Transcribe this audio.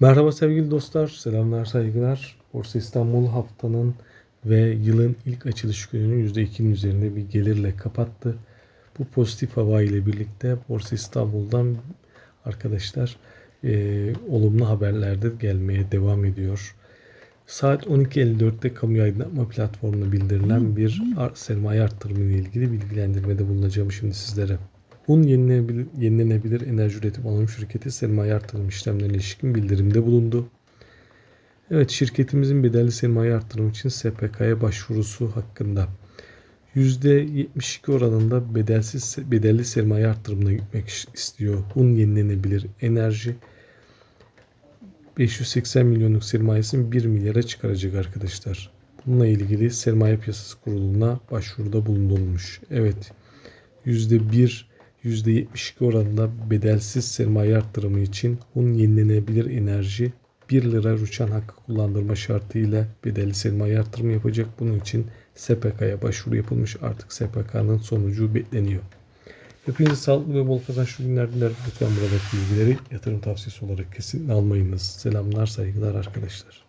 Merhaba sevgili dostlar, selamlar, saygılar. Borsa İstanbul haftanın ve yılın ilk açılış gününü %2'nin üzerinde bir gelirle kapattı. Bu pozitif hava ile birlikte Borsa İstanbul'dan arkadaşlar e, olumlu haberler de gelmeye devam ediyor. Saat 12.54'te kamu aydınlatma platformuna bildirilen bir sermaye arttırımı ile ilgili bilgilendirmede bulunacağım şimdi sizlere. Hun yenilenebilir, yenilenebilir enerji üretim anonim şirketi sermaye artırım işlemlerine ilişkin bildirimde bulundu. Evet şirketimizin bedelli sermaye artırımı için SPK'ya başvurusu hakkında %72 oranında bedelsiz bedelli sermaye artırımına gitmek istiyor. Hun yenilenebilir enerji 580 milyonluk sermayesini 1 milyara çıkaracak arkadaşlar. Bununla ilgili sermaye piyasası kuruluna başvuruda bulunulmuş. Evet %1 %72 oranında bedelsiz sermaye arttırımı için Hun yenilenebilir enerji 1 lira uçan hakkı kullandırma şartıyla bedelli sermaye artırımı yapacak. Bunun için SPK'ya başvuru yapılmış. Artık SPK'nın sonucu bekleniyor. Hepinize sağlıklı ve bol kazançlı günler dilerim. Lütfen buradaki bilgileri yatırım tavsiyesi olarak kesinlikle almayınız. Selamlar, saygılar arkadaşlar.